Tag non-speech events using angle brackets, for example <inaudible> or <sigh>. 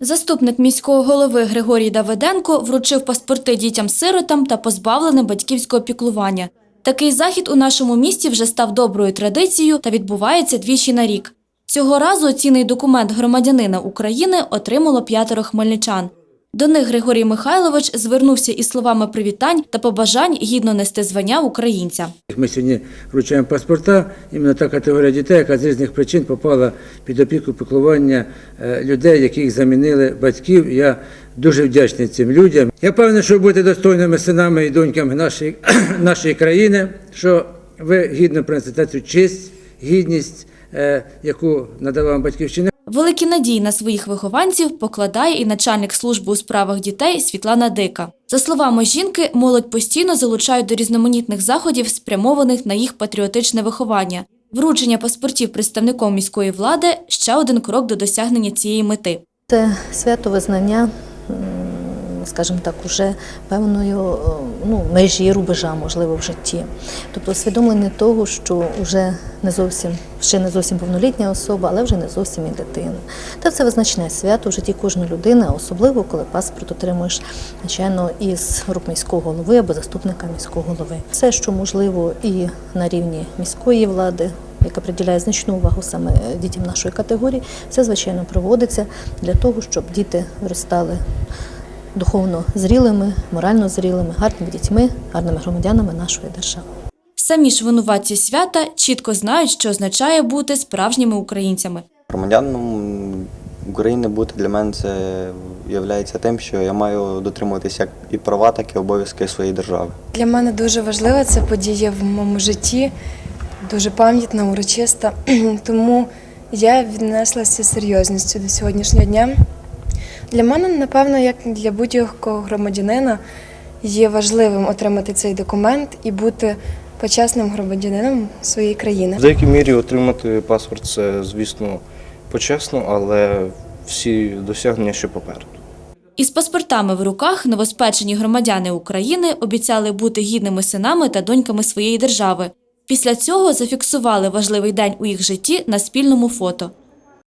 Заступник міського голови Григорій Давиденко вручив паспорти дітям-сиротам та позбавленим батьківського піклування. Такий захід у нашому місті вже став доброю традицією та відбувається двічі на рік. Цього разу цінний документ громадянина України отримало п'ятеро хмельничан. До них Григорій Михайлович звернувся із словами привітань та побажань гідно нести звання українця. Ми сьогодні вручаємо паспорта, іменно та категорія дітей, яка з різних причин попала під опіку піклування е, людей, яких замінили батьків. Я дуже вдячний цим людям. Я певний, що ви будете достойними синами і доньками нашої, <clears throat> нашої країни, що ви гідно принесете цю честь, гідність, е, яку надала батьківщина. Великі надії на своїх вихованців покладає і начальник служби у справах дітей Світлана Дика. За словами жінки, молодь постійно залучають до різноманітних заходів, спрямованих на їх патріотичне виховання. Вручення паспортів представником міської влади ще один крок до досягнення цієї мети. Це свято визнання, скажімо так, уже певною е, ну, межі рубежа, можливо, в житті. Тобто усвідомлення того, що вже не зовсім ще не зовсім повнолітня особа, але вже не зовсім і дитина. Та це визначне свято в житті кожної людини, особливо коли паспорт отримуєш, звичайно, із рук міського голови або заступника міського голови. Все, що можливо, і на рівні міської влади. Яка приділяє значну увагу саме дітям нашої категорії, все звичайно проводиться для того, щоб діти виростали духовно зрілими, морально зрілими, гарними дітьми, гарними громадянами нашої держави. Самі ж винуватці свята чітко знають, що означає бути справжніми українцями. Громадянином України бути для мене це є тим, що я маю дотримуватися як і права, так і обов'язки своєї держави. Для мене дуже важлива ця подія в моєму житті, дуже пам'ятна, урочиста. <clears throat> Тому я віднеслася серйозністю до сьогоднішнього дня. Для мене, напевно, як для будь-якого громадянина, є важливим отримати цей документ і бути почесним громадянином своєї країни. В деякій мірі отримати паспорт це, звісно, почесно, але всі досягнення ще попереду. Із паспортами в руках новоспечені громадяни України обіцяли бути гідними синами та доньками своєї держави. Після цього зафіксували важливий день у їх житті на спільному фото.